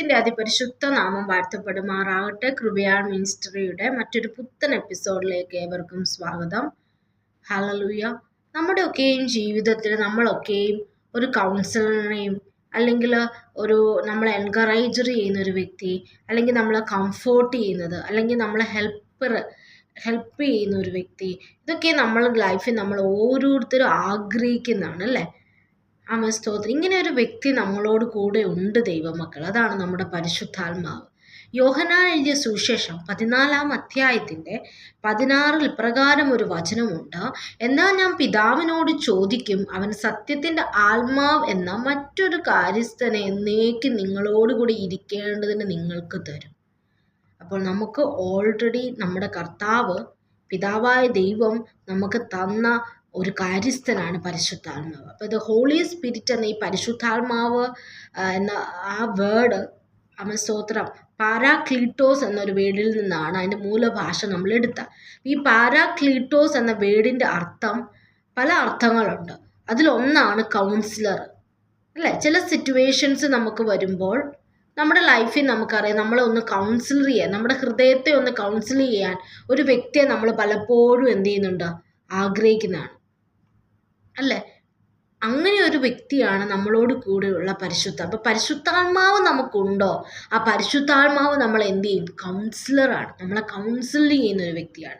ദൈവത്തിന്റെ അതിപരിശുദ്ധ നാമം വാഴ്ത്തപ്പെടുമാറാകട്ടെ. കൃപയാൾ മിനിസ്റ്ററിയുടെ മറ്റൊരു പുത്തൻ എപ്പിസോഡിലേക്ക് ഏവർക്കും സ്വാഗതം. ഹലലുയ നമ്മുടെയൊക്കെയും ജീവിതത്തിൽ നമ്മളൊക്കെയും ഒരു കൗൺസിലറിനെയും അല്ലെങ്കിൽ ഒരു നമ്മളെ എൻകറേജർ ചെയ്യുന്ന ഒരു വ്യക്തി അല്ലെങ്കിൽ നമ്മളെ കംഫോർട്ട് ചെയ്യുന്നത് അല്ലെങ്കിൽ നമ്മളെ ഹെൽപ്പർ ഹെൽപ്പ് ചെയ്യുന്ന ഒരു വ്യക്തി ഇതൊക്കെ നമ്മൾ ലൈഫിൽ നമ്മൾ ഓരോരുത്തരും ആഗ്രഹിക്കുന്നതാണ് അല്ലേ? ആമ സ്തോത്രം ഇങ്ങനെ ഒരു വ്യക്തി നമ്മളോട് കൂടെ ഉണ്ട് ദൈവമക്കൾ അതാണ് നമ്മുടെ പരിശുദ്ധാത്മാവ്. യോഹനാൻ എഴുതിയ സുവിശേഷം പതിനാലാം അധ്യായത്തിന്റെ പതിനാറിൽ പ്രകാരം ഒരു വചനമുണ്ട്. എന്നാൽ ഞാൻ പിതാവിനോട് ചോദിക്കും അവൻ സത്യത്തിന്റെ ആത്മാവ് എന്ന മറ്റൊരു കാര്യസ്ഥനെ എന്നേക്ക് നിങ്ങളോടുകൂടി ഇരിക്കേണ്ടതിന് നിങ്ങൾക്ക് തരും. അപ്പോൾ നമുക്ക് ഓൾറെഡി നമ്മുടെ കർത്താവ് പിതാവായ ദൈവം നമുക്ക് തന്ന ഒരു കാര്യസ്ഥനാണ് പരിശുദ്ധാത്മാവ്. അപ്പോൾ ഇത് ഹോളി സ്പിരിറ്റ് എന്ന ഈ പരിശുദ്ധാത്മാവ് എന്ന ആ വേർഡ് അമസ്തോത്രം പാരാക്ലീറ്റോസ് എന്നൊരു വേർഡിൽ നിന്നാണ് അതിന്റെ മൂലഭാഷ നമ്മൾ എടുത്തത്. ഈ പാരാക്ലീറ്റോസ് എന്ന വേർഡിന്റെ അർത്ഥം പല അർത്ഥങ്ങളുണ്ട്. അതിലൊന്നാണ് കൗൺസിലർ അല്ലേ? ചില സിറ്റുവേഷൻസ് നമുക്ക് വരുമ്പോൾ നമ്മുടെ ലൈഫിൽ നമുക്കറിയാം നമ്മളെ ഒന്ന് കൗൺസിലർ ചെയ്യാൻ നമ്മുടെ ഹൃദയത്തെ ഒന്ന് കൗൺസിൽ ചെയ്യാൻ ഒരു വ്യക്തിയെ നമ്മൾ പലപ്പോഴും എന്ത് ചെയ്യുന്നുണ്ട്? ആഗ്രഹിക്കുന്നതാണ്. അല്ലേ? അങ്ങനെ ഒരു വ്യക്തിയാണ് നമ്മളോട് കൂടെയുള്ള പരിശുദ്ധ. അപ്പോൾ പരിശുദ്ധാത്മാവ് നമുക്കുണ്ടോ? ആ പരിശുദ്ധാത്മാവ് നമ്മൾ എന്ത് ചെയ്യും? കൗൺസിലറാണ് നമ്മളെ കൗൺസിൽ ചെയ്യുന്ന ഒരു വ്യക്തിയാണ്.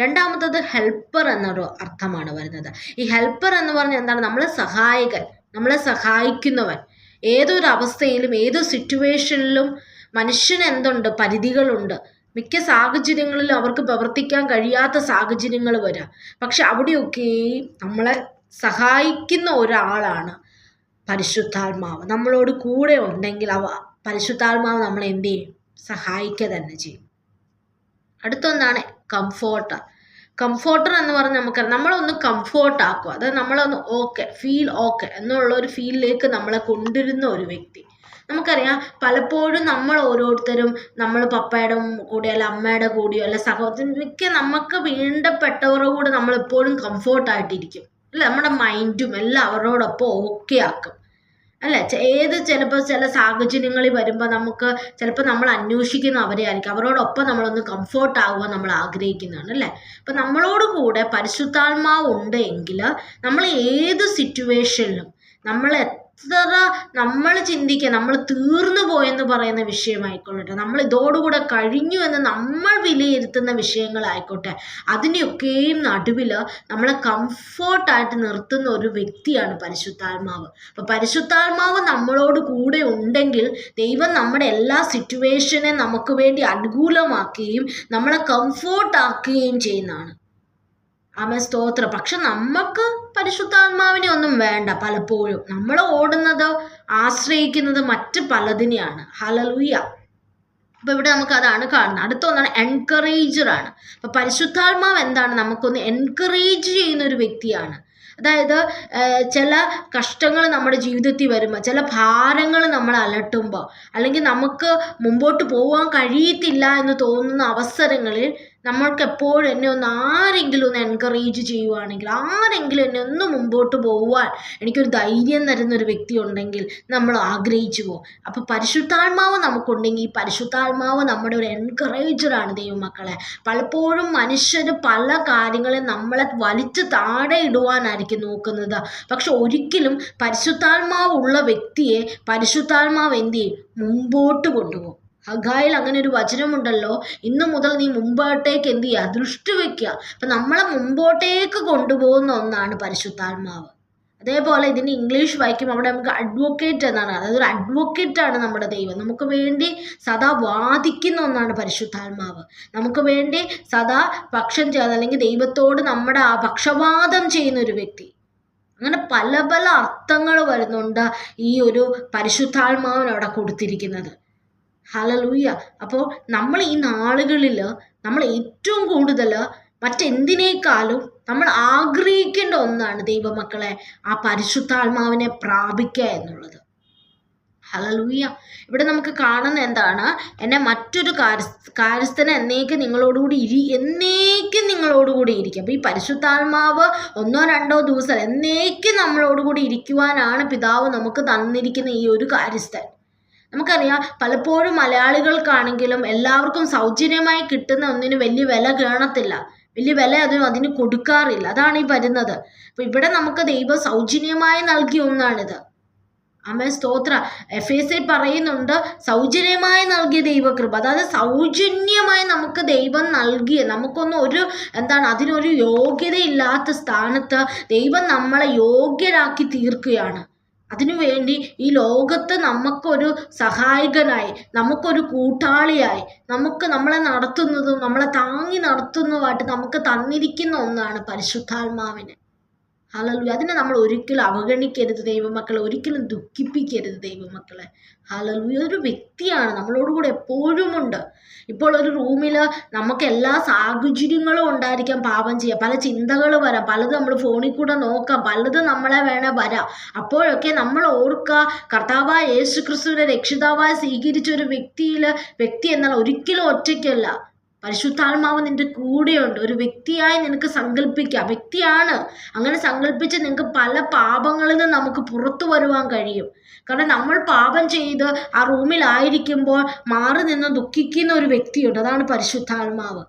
രണ്ടാമത്തത് ഹെൽപ്പർ എന്നൊരു അർത്ഥമാണ് വരുന്നത്. ഈ ഹെൽപ്പർ എന്ന് പറഞ്ഞാൽ എന്താണ്? നമ്മളെ സഹായകൻ. നമ്മളെ സഹായിക്കുന്നവൻ. ഏതൊരു അവസ്ഥയിലും ഏത് സിറ്റുവേഷനിലും മനുഷ്യന് എന്തുണ്ട്? പരിധികളുണ്ട്. മിക്ക സാഹചര്യങ്ങളിലും അവർക്ക് പ്രവർത്തിക്കാൻ കഴിയാത്ത സാഹചര്യങ്ങൾ വരാം. പക്ഷെ അവിടെയൊക്കെ നമ്മളെ സഹായിക്കുന്ന ഒരാളാണ് പരിശുദ്ധാത്മാവ്. നമ്മളോട് കൂടെ ഉണ്ടെങ്കിൽ അവ പരിശുദ്ധാത്മാവ് നമ്മളെ എന്ത് ചെയ്യും? സഹായിക്കുക തന്നെ ചെയ്യും. അടുത്തൊന്നാണ് കംഫോർട്ടർ കംഫോർട്ടർ എന്ന് പറഞ്ഞാൽ നമുക്ക് നമ്മളൊന്ന് കംഫോർട്ട് ആക്കുക. അതായത് നമ്മളൊന്ന് ഓക്കെ ഫീൽ ഓക്കെ എന്നുള്ള ഒരു ഫീലിലേക്ക് നമ്മളെ കൊണ്ടിരുന്ന ഒരു വ്യക്തി. നമുക്കറിയാം പലപ്പോഴും നമ്മൾ ഓരോരുത്തരും നമ്മൾ പപ്പയുടെ കൂടെയോ അല്ല അമ്മയുടെ കൂടെയോ അല്ല സഹോദരൻ മിക്ക നമുക്ക് വേണ്ടപ്പെട്ടവരുടെ കൂടെ നമ്മൾ എപ്പോഴും കംഫോർട്ടായിട്ടിരിക്കും അല്ല? നമ്മുടെ മൈൻഡും എല്ലാം അവരോടൊപ്പം ഓക്കെ ആക്കും. അല്ല? ഏത് ചിലപ്പോൾ ചില സാഹചര്യങ്ങളിൽ വരുമ്പോൾ നമുക്ക് ചിലപ്പോൾ നമ്മൾ അന്വേഷിക്കുന്ന അവരെ ആയിരിക്കും അവരോടൊപ്പം നമ്മളൊന്ന് കംഫോർട്ട് ആകുക നമ്മൾ ആഗ്രഹിക്കുന്നതാണ് അല്ലേ? അപ്പം നമ്മളോട് കൂടെ പരിശുദ്ധാത്മാവ് ഉണ്ട് എങ്കിൽ നമ്മൾ ഏത് സിറ്റുവേഷനിലും നമ്മൾ എത്ര നമ്മൾ ചിന്തിക്കുക നമ്മൾ തീർന്നു പോയെന്ന് പറയുന്ന വിഷയമായിക്കൊള്ളട്ടെ നമ്മൾ ഇതോടുകൂടെ കഴിഞ്ഞു എന്ന് നമ്മൾ വിലയിരുത്തുന്ന വിഷയങ്ങളായിക്കോട്ടെ അതിനെയൊക്കെയും നടുവിൽ നമ്മളെ കംഫോർട്ടായിട്ട് നിർത്തുന്ന ഒരു വ്യക്തിയാണ് പരിശുദ്ധാത്മാവ്. അപ്പോൾ പരിശുദ്ധാത്മാവ് നമ്മളോട് കൂടെ ഉണ്ടെങ്കിൽ ദൈവം നമ്മുടെ എല്ലാ സിറ്റുവേഷനെ നമുക്ക് വേണ്ടി അനുകൂലമാക്കുകയും നമ്മളെ കംഫോർട്ടാക്കുകയും ചെയ്യുന്നതാണ്. ആമ സ്തോത്രം. പക്ഷെ നമുക്ക് പരിശുദ്ധാത്മാവിനെ ഒന്നും വേണ്ട പലപ്പോഴും. നമ്മൾ ഓടുന്നത് ആശ്രയിക്കുന്നത് മറ്റ് പലതിനെയാണ്. ഹലലൂയ അപ്പോൾ ഇവിടെ നമുക്ക് അതാണ് കാണുന്നത്. അടുത്തൊന്നാണ് എൻകറേജർ ആണ്. അപ്പോൾ പരിശുദ്ധാത്മാവ് എന്താണ്? നമുക്കൊന്ന് എൻകറേജ് ചെയ്യുന്ന ഒരു വ്യക്തിയാണ്. അതായത് ചില കഷ്ടങ്ങൾ നമ്മുടെ ജീവിതത്തിൽ വരുമ്പോൾ ചില ഭാരങ്ങൾ നമ്മൾ അലട്ടുമ്പോൾ അല്ലെങ്കിൽ നമുക്ക് മുമ്പോട്ട് പോകാൻ കഴിയത്തില്ല എന്ന് തോന്നുന്ന അവസരങ്ങളിൽ നമ്മൾക്ക് എപ്പോഴും എന്നെ ഒന്ന് ആരെങ്കിലും ഒന്ന് എൻകറേജ് ചെയ്യുവാണെങ്കിൽ ആരെങ്കിലും എന്നെ ഒന്ന് മുമ്പോട്ട് പോകുവാൻ എനിക്കൊരു ധൈര്യം തരുന്ന ഒരു വ്യക്തി ഉണ്ടെങ്കിൽ നമ്മൾ ആഗ്രഹിച്ചു പോകും. അപ്പോൾ പരിശുദ്ധാത്മാവ് നമുക്കുണ്ടെങ്കിൽ ഈ പരിശുദ്ധാത്മാവ് നമ്മുടെ ഒരു എൻകറേജറാണ് ദൈവമക്കളെ. പലപ്പോഴും മനുഷ്യർ പല കാര്യങ്ങളും നമ്മളെ വലിച്ചു താഴെ ഇടുവാനായിരിക്കും നോക്കുന്നത്. പക്ഷെ ഒരിക്കലും പരിശുദ്ധാത്മാവുള്ള വ്യക്തിയെ പരിശുദ്ധാത്മാവ് എന്ത് ചെയ്യും? മുമ്പോട്ട് കൊണ്ടുപോകും. ഹഗായിൽ അങ്ങനെ ഒരു വചനമുണ്ടല്ലോ ഇന്നു മുതൽ നീ മുമ്പോട്ടേക്ക് എന്ത് ചെയ്യുക? ദൃഷ്ടി അപ്പം നമ്മളെ മുമ്പോട്ടേക്ക് കൊണ്ടുപോകുന്ന ഒന്നാണ് പരിശുദ്ധാത്മാവ്. അതേപോലെ ഇതിന് ഇംഗ്ലീഷ് വായിക്കുമ്പോൾ അവിടെ നമുക്ക് അഡ്വക്കേറ്റ് എന്നാണ്. അതായത് ഒരു അഡ്വക്കേറ്റാണ് നമ്മുടെ ദൈവം. നമുക്ക് വേണ്ടി സദാ വാദിക്കുന്ന ഒന്നാണ് പരിശുദ്ധാത്മാവ്. നമുക്ക് വേണ്ടി സദാ പക്ഷം ചെയ്യാതെ അല്ലെങ്കിൽ ദൈവത്തോട് നമ്മുടെ ആ പക്ഷപാതം ചെയ്യുന്ന ഒരു വ്യക്തി. അങ്ങനെ പല പല അർത്ഥങ്ങൾ വരുന്നുണ്ട് ഈ ഒരു പരിശുദ്ധാത്മാവിനവിടെ കൊടുത്തിരിക്കുന്നത്. ഹലലൂയ അപ്പോൾ നമ്മൾ ഈ നാളുകളിൽ നമ്മൾ ഏറ്റവും കൂടുതൽ മറ്റെന്തിനേക്കാളും നമ്മൾ ആഗ്രഹിക്കേണ്ട ഒന്നാണ് ദൈവമക്കളെ ആ പരിശുദ്ധാത്മാവിനെ പ്രാപിക്കുക എന്നുള്ളത്. ഹലലൂയ ഇവിടെ നമുക്ക് കാണുന്ന എന്താണ്? എന്നെ മറ്റൊരു കാര്യ കാര്യസ്ഥന എന്നേക്ക് നിങ്ങളോടുകൂടി ഇരി എന്നേക്കും നിങ്ങളോടുകൂടി ഇരിക്കും. അപ്പോൾ ഈ പരിശുദ്ധാത്മാവ് ഒന്നോ രണ്ടോ ദിവസം എന്നേക്കും നമ്മളോടുകൂടി ഇരിക്കുവാനാണ് പിതാവ് നമുക്ക് തന്നിരിക്കുന്ന ഈ ഒരു കാര്യസ്ഥൻ. നമുക്കറിയാം പലപ്പോഴും മലയാളികൾക്കാണെങ്കിലും എല്ലാവർക്കും സൗജന്യമായി കിട്ടുന്ന ഒന്നിന് വലിയ വില കാണത്തില്ല. വലിയ വില അതിന് അതിന് കൊടുക്കാറില്ല. അതാണ് ഈ വരുന്നത്. അപ്പോൾ ഇവിടെ നമുക്ക് ദൈവം സൗജന്യമായി നൽകിയ ഒന്നാണിത്. അമ്മ സ്തോത്ര. എഫ് എസ് പറയുന്നുണ്ട് സൗജന്യമായി നൽകിയ ദൈവകൃപ. അതായത് സൗജന്യമായി നമുക്ക് ദൈവം നൽകിയ നമുക്കൊന്നും ഒരു എന്താണ് അതിനൊരു യോഗ്യതയില്ലാത്ത സ്ഥാനത്ത് ദൈവം നമ്മളെ യോഗ്യരാക്കി തീർക്കുകയാണ്. അതിനുവേണ്ടി ഈ ലോകത്ത് നമുക്കൊരു സഹായകനായി നമുക്കൊരു കൂട്ടാളിയായി നമുക്ക് നമ്മളെ നടത്തുന്നതും നമ്മളെ താങ്ങി നടത്തുന്നതുമായിട്ട് നമുക്ക് തന്നിരിക്കുന്ന ഒന്നാണ് പരിശുദ്ധാത്മാവിനെ. ഹലലു അതിനെ നമ്മൾ ഒരിക്കലും അവഗണിക്കരുത് ദൈവമക്കളെ. ഒരിക്കലും ദുഃഖിപ്പിക്കരുത് ദൈവമക്കളെ. ഹലലു ഒരു വ്യക്തിയാണ്. നമ്മളോട് കൂടെ എപ്പോഴും ഉണ്ട്. ഇപ്പോൾ ഒരു റൂമിൽ നമുക്ക് എല്ലാ സാഹചര്യങ്ങളും ഉണ്ടായിരിക്കാം പാപം ചെയ്യാം പല ചിന്തകൾ വരാം. പലതും നമ്മൾ ഫോണിൽ കൂടെ നോക്കാം. പലതും നമ്മളെ വേണേൽ വരാം. അപ്പോഴൊക്കെ നമ്മൾ ഓർക്കുക കർത്താവായ യേശു ക്രിസ്തുവിനെ രക്ഷിതാവായി സ്വീകരിച്ച ഒരു വ്യക്തിയിൽ വ്യക്തി എന്നാൽ ഒരിക്കലും ഒറ്റയ്ക്കല്ല. പരിശുദ്ധാത്മാവ് നിന്റെ കൂടെയുണ്ട്. ഒരു വ്യക്തിയായി നിനക്ക് സങ്കല്പിക്കാം വ്യക്തിയാണ്. അങ്ങനെ സങ്കല്പിച്ച് നിങ്ങൾക്ക് പല പാപങ്ങളിൽ നിന്ന് നമുക്ക് പുറത്തു വരുവാൻ കഴിയും. കാരണം നമ്മൾ പാപം ചെയ്ത് ആ റൂമിലായിരിക്കുമ്പോൾ മാറി നിന്ന് ദുഃഖിക്കുന്ന ഒരു വ്യക്തിയുണ്ട്. അതാണ് പരിശുദ്ധാത്മാവ്.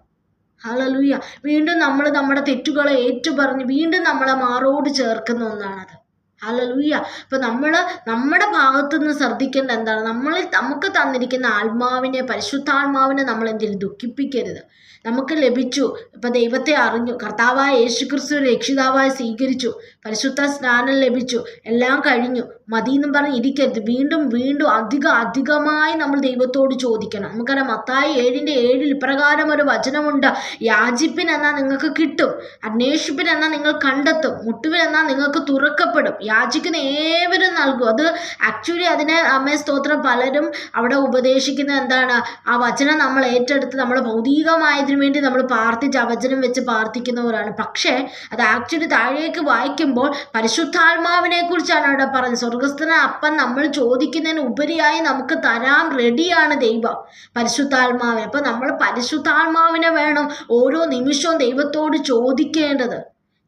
ഹലലുയ്യ വീണ്ടും നമ്മൾ നമ്മുടെ തെറ്റുകളെ ഏറ്റുപറഞ്ഞ് വീണ്ടും നമ്മളെ മാറോട് ചേർക്കുന്ന ഒന്നാണത്. ഹലലൂയ അപ്പൊ നമ്മൾ നമ്മുടെ ഭാഗത്തു നിന്ന് ശ്രദ്ധിക്കേണ്ട എന്താണ്? നമ്മൾ നമുക്ക് തന്നിരിക്കുന്ന ആത്മാവിനെ പരിശുദ്ധാത്മാവിനെ നമ്മൾ എന്തെങ്കിലും ദുഃഖിപ്പിക്കരുത്. നമുക്ക് ലഭിച്ചു. ഇപ്പൊ ദൈവത്തെ അറിഞ്ഞു. കർത്താവായ യേശു ക്രിസ്തു രക്ഷിതാവായി സ്വീകരിച്ചു. പരിശുദ്ധ സ്നാനം ലഭിച്ചു. എല്ലാം കഴിഞ്ഞു. മതി എന്നും പറഞ്ഞ് ഇരിക്കരുത്. വീണ്ടും വീണ്ടും അധികം അധികമായി നമ്മൾ ദൈവത്തോട് ചോദിക്കണം. നമുക്കറിയാം മത്തായി ഏഴിന്റെ ഏഴിൽ ഇപ്രകാരം ഒരു വചനമുണ്ട്. യാചിപ്പിൻ എന്നാൽ നിങ്ങൾക്ക് കിട്ടും. അന്വേഷിപ്പിൻ എന്നാൽ നിങ്ങൾ കണ്ടെത്തും. മുട്ടുവിൻ എന്നാൽ നിങ്ങൾക്ക് തുറക്കപ്പെടും. യാചിക്കുന്ന ഏവരും നൽകും. അത് ആക്ച്വലി അതിനെ അമ്മേ സ്തോത്രം പലരും അവിടെ ഉപദേശിക്കുന്നത് എന്താണ്? ആ വചനം നമ്മൾ ഏറ്റെടുത്ത് നമ്മൾ ഭൗതികമായതിനു വേണ്ടി നമ്മൾ പ്രാർത്ഥിച്ച് ആ വചനം വെച്ച് പ്രാർത്ഥിക്കുന്നവരാണ്. പക്ഷേ അത് ആക്ച്വലി താഴേക്ക് വായിക്കുമ്പോൾ പരിശുദ്ധാത്മാവിനെ കുറിച്ചാണ് അവിടെ പറഞ്ഞത്. സ്വർഗസ്ഥന അപ്പൻ നമ്മൾ ചോദിക്കുന്നതിന് ഉപരിയായി നമുക്ക് തരാൻ റെഡിയാണ് ദൈവം. പരിശുദ്ധാത്മാവിനെ അപ്പം നമ്മൾ പരിശുദ്ധാത്മാവിനെ വേണം ഓരോ നിമിഷവും ദൈവത്തോട് ചോദിക്കേണ്ടത്.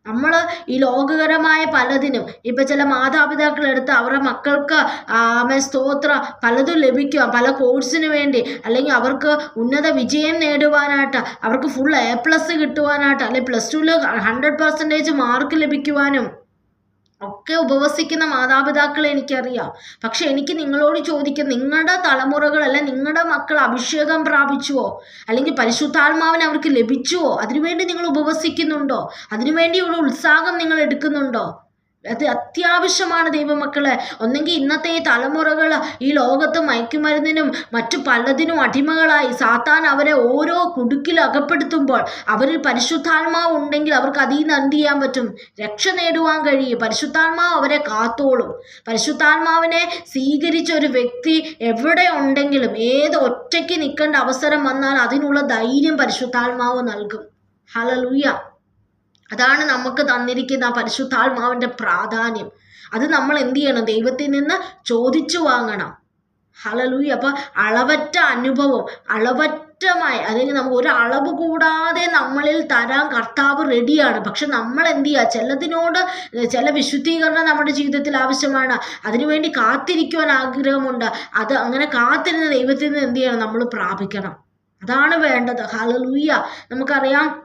നമ്മൾ ഈ ലോകകരമായ പലതിനും ഇപ്പൊ ചില മാതാപിതാക്കൾ എടുത്ത് അവരുടെ മക്കൾക്ക് ആമേ സ്തോത്ര പലതും ലഭിക്കുക പല കോഴ്സിന് വേണ്ടി അല്ലെങ്കിൽ അവർക്ക് ഉന്നത വിജയം നേടുവാനായിട്ട് അവർക്ക് ഫുൾ എ പ്ലസ് കിട്ടുവാനായിട്ട് അല്ലെങ്കിൽ പ്ലസ് ടുവിൽ ഹൺഡ്രഡ് പെർസെന്റേജ് മാർക്ക് ലഭിക്കുവാനും ഒക്കെ ഉപവസിക്കുന്ന മാതാപിതാക്കളെ എനിക്കറിയാം. പക്ഷെ എനിക്ക് നിങ്ങളോട് ചോദിക്കും നിങ്ങളുടെ തലമുറകൾ അല്ലെ നിങ്ങളുടെ മക്കൾ അഭിഷേകം പ്രാപിച്ചുവോ? അല്ലെങ്കിൽ പരിശുദ്ധാത്മാവിന് അവർക്ക് ലഭിച്ചുവോ? അതിനുവേണ്ടി നിങ്ങൾ ഉപവസിക്കുന്നുണ്ടോ? അതിനുവേണ്ടിയുള്ള ഉത്സാഹം നിങ്ങൾ എടുക്കുന്നുണ്ടോ? അത് അത്യാവശ്യമാണ് ദൈവമക്കളെ. ഒന്നെങ്കിൽ ഇന്നത്തെ ഈ തലമുറകൾ ഈ ലോകത്ത് മയക്കുമരുന്നിനും മറ്റു പലതിനും അടിമകളായി. സാത്താൻ അവരെ ഓരോ കുടുക്കിൽ അകപ്പെടുത്തുമ്പോൾ അവരിൽ പരിശുദ്ധാത്മാവ് ഉണ്ടെങ്കിൽ അവർക്ക് അതിൽ നിന്ന് എന്ത് ചെയ്യാൻ പറ്റും. രക്ഷ നേടുവാൻ കഴിയും. പരിശുദ്ധാത്മാവ് അവരെ കാത്തോളും. പരിശുദ്ധാത്മാവിനെ സ്വീകരിച്ച ഒരു വ്യക്തി എവിടെ ഉണ്ടെങ്കിലും ഏത് ഒറ്റയ്ക്ക് നിൽക്കേണ്ട അവസരം വന്നാൽ അതിനുള്ള ധൈര്യം പരിശുദ്ധാത്മാവ് നൽകും. ഹലലൂയ അതാണ് നമുക്ക് തന്നിരിക്കുന്ന പരിശുദ്ധാത്മാവിന്റെ പ്രാധാന്യം. അത് നമ്മൾ എന്ത് ചെയ്യണം? ദൈവത്തിൽ നിന്ന് ചോദിച്ചു വാങ്ങണം. ഹലലൂയി അപ്പൊ അളവറ്റ അനുഭവം അളവറ്റമായി അല്ലെങ്കിൽ നമുക്ക് ഒരു അളവ് കൂടാതെ നമ്മളിൽ തരാൻ കർത്താവ് റെഡിയാണ് പക്ഷെ നമ്മൾ എന്ത് ചെയ്യുക? ചിലതിനോട് ചില വിശുദ്ധീകരണം നമ്മുടെ ജീവിതത്തിൽ ആവശ്യമാണ്. അതിനുവേണ്ടി കാത്തിരിക്കുവാൻ ആഗ്രഹമുണ്ട്. അത് അങ്ങനെ കാത്തിരുന്ന ദൈവത്തിൽ നിന്ന് എന്ത് ചെയ്യണം? നമ്മൾ പ്രാപിക്കണം. അതാണ് വേണ്ടത്. ഹലലൂയ നമുക്കറിയാം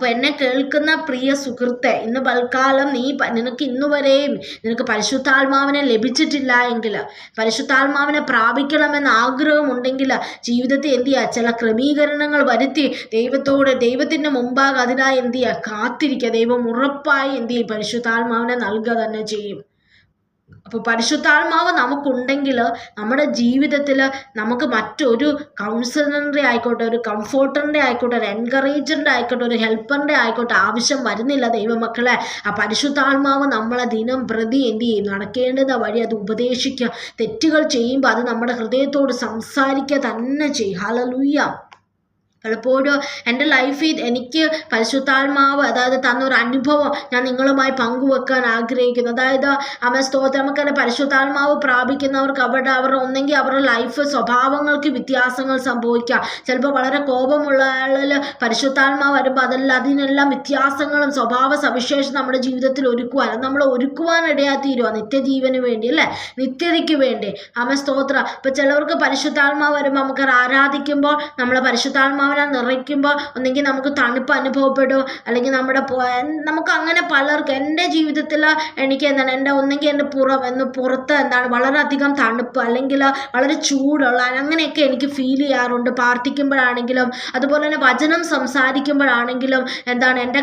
അപ്പോൾ എന്നെ കേൾക്കുന്ന പ്രിയ സുഹൃത്തെ ഇന്ന് പൽക്കാലം നീ നിനക്ക് ഇന്നുവരെയും നിനക്ക് പരിശുദ്ധാത്മാവിനെ ലഭിച്ചിട്ടില്ല എങ്കിൽ പരിശുദ്ധാത്മാവിനെ പ്രാപിക്കണമെന്ന് ആഗ്രഹമുണ്ടെങ്കിൽ ജീവിതത്തിൽ എന്ത് ചെയ്യുക ചില ക്രമീകരണങ്ങൾ വരുത്തി ദൈവത്തോട് ദൈവത്തിന്റെ മുമ്പാകെ അതിനായി എന്ത് ചെയ്യുക കാത്തിരിക്കുക. ദൈവം ഉറപ്പായി എന്ത് ചെയ്യും? പരിശുദ്ധാത്മാവിനെ നൽകുക തന്നെ ചെയ്യും. അപ്പോൾ പരിശുദ്ധാത്മാവ് നമുക്കുണ്ടെങ്കിൽ നമ്മുടെ ജീവിതത്തിൽ നമുക്ക് മറ്റൊരു കൗൺസിലറിന്റെ ആയിക്കോട്ടെ ഒരു കംഫോർട്ടറിന്റെ ആയിക്കോട്ടെ ഒരു എൻകറേജറിന്റെ ആയിക്കോട്ടെ ഒരു ഹെൽപ്പറിന്റെ ആയിക്കോട്ടെ ആവശ്യം വരുന്നില്ല ദൈവമക്കളെ. ആ പരിശുദ്ധാത്മാവ് നമ്മളെ ദിനം പ്രതി എന്ത് ചെയ്യും? നടക്കേണ്ടുന്ന വഴി അത് ഉപദേശിക്കുക. തെറ്റുകൾ ചെയ്യുമ്പോൾ അത് നമ്മുടെ ഹൃദയത്തോട് സംസാരിക്കുക തന്നെ ചെയ്യും. ഹലലൂയ്യ പലപ്പോഴും എന്റെ ലൈഫിൽ എനിക്ക് പരിശുദ്ധാത്മാവ് അതായത് തന്നൊരു അനുഭവം ഞാൻ നിങ്ങളുമായി പങ്കുവെക്കാൻ ആഗ്രഹിക്കുന്നു. അതായത് അമ്മ സ്തോത്രം. നമുക്കറിയാം പരിശുദ്ധാത്മാവ് പ്രാപിക്കുന്നവർക്ക് അവരുടെ അവരുടെ ഒന്നെങ്കിൽ അവരുടെ ലൈഫ് സ്വഭാവങ്ങൾക്ക് വ്യത്യാസങ്ങൾ സംഭവിക്കാം. ചിലപ്പോൾ വളരെ കോപമുള്ള ആളിൽ പരിശുദ്ധാത്മാവ് വരുമ്പോൾ അതെല്ലാം അതിനെല്ലാം വ്യത്യാസങ്ങളും സ്വഭാവ സവിശേഷം നമ്മുടെ ജീവിതത്തിൽ ഒരുക്കുവാൻ അത് നമ്മൾ ഒരുക്കുവാൻ ഇടയാത്തീരുവാ നിത്യജീവന് വേണ്ടി അല്ലേ? നിത്യതയ്ക്ക് വേണ്ടി. അമ്മ സ്തോത്രം. ഇപ്പം ചിലവർക്ക് പരിശുദ്ധാത്മാവ് വരുമ്പോൾ നമുക്കത് ആരാധിക്കുമ്പോൾ നമ്മളെ പരിശുദ്ധാത്മാവ് അവനെ നിറയ്ക്കുമ്പോൾ ഒന്നെങ്കിൽ നമുക്ക് തണുപ്പ് അനുഭവപ്പെടും. അല്ലെങ്കിൽ നമ്മുടെ നമുക്ക് അങ്ങനെ പലർക്കും എന്റെ ജീവിതത്തിൽ എനിക്ക് എന്താണ് എന്റെ ഒന്നെങ്കിൽ എന്റെ പുറം എന്ന് പുറത്ത് എന്താണ് വളരെയധികം തണുപ്പ് അല്ലെങ്കിൽ വളരെ ചൂടുള്ള അങ്ങനെയൊക്കെ എനിക്ക് ഫീൽ ചെയ്യാറുണ്ട്. പ്രാർത്ഥിക്കുമ്പോഴാണെങ്കിലും അതുപോലെ തന്നെ വചനം സംസാരിക്കുമ്പോഴാണെങ്കിലും എന്താണ് എന്റെ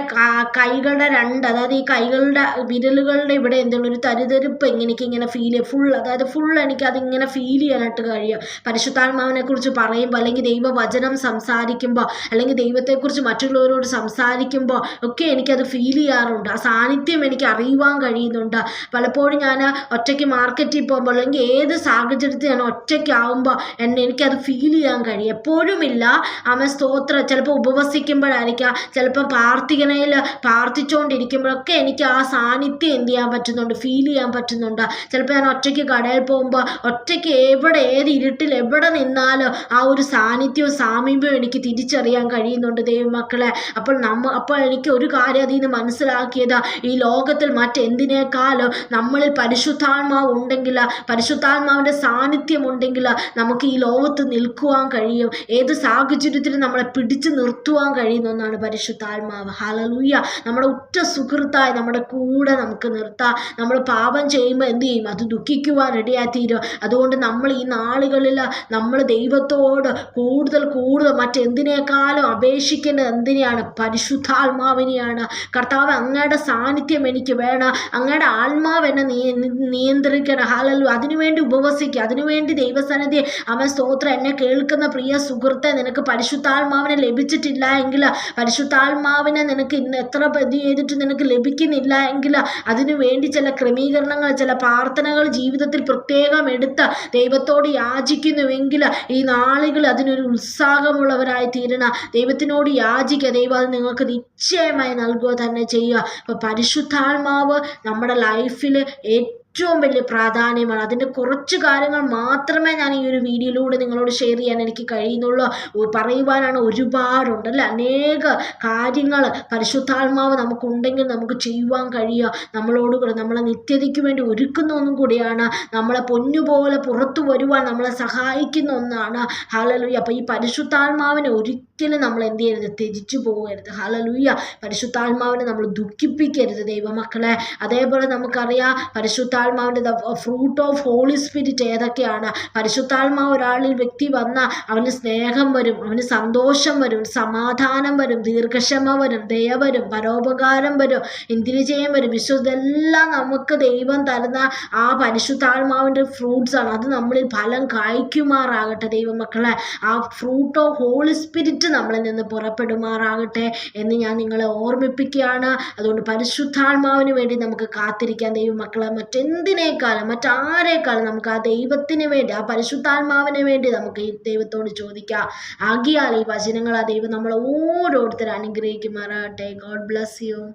കൈകളുടെ രണ്ട് അതായത് ഈ കൈകളുടെ വിരലുകളുടെ ഇവിടെ എന്തെങ്കിലും ഒരു തരിതരിപ്പ് എനിക്ക് ഇങ്ങനെ ഫീൽ ചെയ്യും. ഫുൾ അതായത് ഫുൾ എനിക്ക് അതിങ്ങനെ ഫീൽ ചെയ്യാനായിട്ട് കഴിയും. പരിശുദ്ധാത്മാവിനെ കുറിച്ച് പറയുമ്പോൾ അല്ലെങ്കിൽ ദൈവവചനം സംസാരിക്കും സംസാരിക്കുമ്പോൾ അല്ലെങ്കിൽ ദൈവത്തെക്കുറിച്ച് മറ്റുള്ളവരോട് സംസാരിക്കുമ്പോൾ ഒക്കെ എനിക്കത് ഫീൽ ചെയ്യാറുണ്ട്. ആ സാന്നിധ്യം എനിക്ക് അറിയുവാൻ കഴിയുന്നുണ്ട്. പലപ്പോഴും ഞാൻ ഒറ്റയ്ക്ക് മാർക്കറ്റിൽ പോകുമ്പോൾ അല്ലെങ്കിൽ ഏത് സാഹചര്യത്തിൽ ഞാൻ ഒറ്റയ്ക്കാവുമ്പോൾ എന്നെ എനിക്കത് ഫീൽ ചെയ്യാൻ കഴിയും. എപ്പോഴുമില്ല. അമ്മ സ്തോത്രം. ചിലപ്പോൾ ഉപവസിക്കുമ്പോഴായിരിക്കാം. ചിലപ്പോൾ പ്രാർത്ഥിക്കണയിൽ പ്രാർത്ഥിച്ചുകൊണ്ടിരിക്കുമ്പോഴൊക്കെ എനിക്ക് ആ സാന്നിധ്യം എന്ത് ചെയ്യാൻ പറ്റുന്നുണ്ട്? ഫീൽ ചെയ്യാൻ പറ്റുന്നുണ്ട്. ചിലപ്പോൾ ഞാൻ ഒറ്റയ്ക്ക് കടയിൽ പോകുമ്പോൾ ഒറ്റയ്ക്ക് എവിടെ ഏത് ഇരുട്ടിൽ എവിടെ നിന്നാലോ ആ ഒരു സാന്നിധ്യവും സാമീപ്യവും എനിക്ക് തിരിച്ചറിയാൻ കഴിയുന്നുണ്ട് ദൈവമക്കളെ. അപ്പോൾ നമ്മ അപ്പോൾ എനിക്ക് ഒരു കാര്യം അതിൽ നിന്ന് മനസ്സിലാക്കിയത്. ഈ ലോകത്തിൽ മറ്റെന്തിനേക്കാളും നമ്മളിൽ പരിശുദ്ധാത്മാവ് ഉണ്ടെങ്കിൽ പരിശുദ്ധാത്മാവിന്റെ സാന്നിധ്യം ഉണ്ടെങ്കിൽ നമുക്ക് ഈ ലോകത്ത് നിൽക്കുവാൻ കഴിയും. ഏത് സാഹചര്യത്തിലും നമ്മളെ പിടിച്ചു നിർത്തുവാൻ കഴിയുന്ന ഒന്നാണ് പരിശുദ്ധാത്മാവ്. ഹലലൂയ നമ്മുടെ ഉറ്റ സുഹൃത്തായി നമ്മുടെ കൂടെ നമുക്ക് നിർത്താം. നമ്മൾ പാപം ചെയ്യുമ്പോൾ എന്ത് ചെയ്യും? അത് ദുഃഖിക്കുവാൻ റെഡിയായിത്തീരും. അതുകൊണ്ട് നമ്മൾ ഈ നാളുകളിൽ നമ്മൾ ദൈവത്തോട് കൂടുതൽ കൂടുതൽ മറ്റെന്ത് എന്തിനേക്കാളും അപേക്ഷിക്കേണ്ടത് എന്തിനെയാണ്? പരിശുദ്ധാത്മാവിനെയാണ്. കർത്താവ് അങ്ങയുടെ സാന്നിധ്യം എനിക്ക് വേണം. അങ്ങയുടെ ആത്മാവ് എന്നെ നിയന്ത്രിക്കണം. ഹാലല്ലോ അതിനുവേണ്ടി ഉപവസിക്കുക. അതിനുവേണ്ടി ദൈവസന്നിധി അവൻ സ്തോത്രം എന്നെ കേൾക്കുന്ന പ്രിയ സുഹൃത്തെ നിനക്ക് പരിശുദ്ധാത്മാവിനെ ലഭിച്ചിട്ടില്ല എങ്കിൽ പരിശുദ്ധാത്മാവിനെ നിനക്ക് ഇന്ന് എത്ര പ്രതി ചെയ്തിട്ട് നിനക്ക് ലഭിക്കുന്നില്ല എങ്കിൽ അതിനു വേണ്ടി ചില ക്രമീകരണങ്ങൾ ചില പ്രാർത്ഥനകൾ ജീവിതത്തിൽ പ്രത്യേകം എടുത്ത് ദൈവത്തോട് യാചിക്കുന്നുവെങ്കിൽ ഈ നാളുകൾ അതിനൊരു ഉത്സാഹമുള്ളവരായി തീരണ ദൈവത്തിനോട് യാചിക്കുക ദൈവം അത് നിങ്ങൾക്ക് നിശ്ചയമായി നൽകുക തന്നെ ചെയ്യുക. അപ്പോൾ പരിശുദ്ധാത്മാവ് നമ്മുടെ ലൈഫിൽ ഏറ്റവും ഏറ്റവും വലിയ പ്രാധാന്യമാണ്. അതിന്റെ കുറച്ച് കാര്യങ്ങൾ മാത്രമേ ഞാൻ ഈ ഒരു വീഡിയോയിലൂടെ നിങ്ങളോട് ഷെയർ ചെയ്യാൻ എനിക്ക് കഴിയുന്നുള്ളൂ. പറയുവാനാണ് ഒരുപാടുണ്ട് അല്ലെ? അനേക കാര്യങ്ങൾ പരിശുദ്ധാത്മാവ് നമുക്കുണ്ടെങ്കിൽ നമുക്ക് ചെയ്യുവാൻ കഴിയുക. നമ്മളോട് കൂടെ നമ്മളെ നിത്യതയ്ക്ക് വേണ്ടി ഒരുക്കുന്ന ഒന്നും കൂടിയാണ്. നമ്മളെ പൊന്നുപോലെ പുറത്തു വരുവാൻ നമ്മളെ സഹായിക്കുന്ന ഒന്നാണ്. ഹാലലുയ്യ അപ്പോൾ ഈ പരിശുദ്ധാത്മാവിനെ ഒരിക്കലും നമ്മൾ എന്ത് ചെയ്യരുത്? ത്യജിച്ചു പോകരുത്. ഹലലൂയ പരിശുദ്ധാത്മാവിനെ നമ്മൾ ദുഃഖിപ്പിക്കരുത് ദൈവമക്കളെ. അതേപോലെ നമുക്കറിയാം പരിശുദ്ധ പരിശുദ്ധാത്മാവിന്റെ ഫ്രൂട്ട് ഓഫ് ഹോളി സ്പിരിറ്റ് ഏതൊക്കെയാണ്? പരിശുദ്ധാത്മാവ് ഒരാളിൽ വ്യക്തി വന്ന അവന് സ്നേഹം വരും അവന് സന്തോഷം വരും സമാധാനം വരും ദീർഘക്ഷമ വരും ദയ വരും പരോപകാരം വരും ഇന്ദിരിജയം വരും. വിശ്വതെല്ലാം നമുക്ക് ദൈവം തരുന്ന ആ പരിശുദ്ധാത്മാവിന്റെ ഫ്രൂട്ട്സാണ് അത് നമ്മളിൽ ഫലം കായ്ക്കുമാറാകട്ടെ ദൈവമക്കളെ. ആ ഫ്രൂട്ട് ഓഫ് ഹോളി സ്പിരിറ്റ് നമ്മളിൽ നിന്ന് പുറപ്പെടുമാറാകട്ടെ എന്ന് ഞാൻ നിങ്ങളെ ഓർമ്മിപ്പിക്കുകയാണ്. അതുകൊണ്ട് പരിശുദ്ധാത്മാവിന് വേണ്ടി നമുക്ക് കാത്തിരിക്കാൻ ദൈവമക്കളെ മറ്റെന്തിനേക്കാളും മറ്റാരേക്കാളും നമുക്ക് ആ ദൈവത്തിന് വേണ്ടി ആ പരിശുദ്ധാത്മാവിന് വേണ്ടി നമുക്ക് ഈ ദൈവത്തോട് ചോദിക്കാം. ആകിയാൽ ഈ വചനങ്ങൾ ആ ദൈവം നമ്മളെ ഓരോരുത്തരും അനുഗ്രഹിക്കുമാറാകട്ടെ. God bless you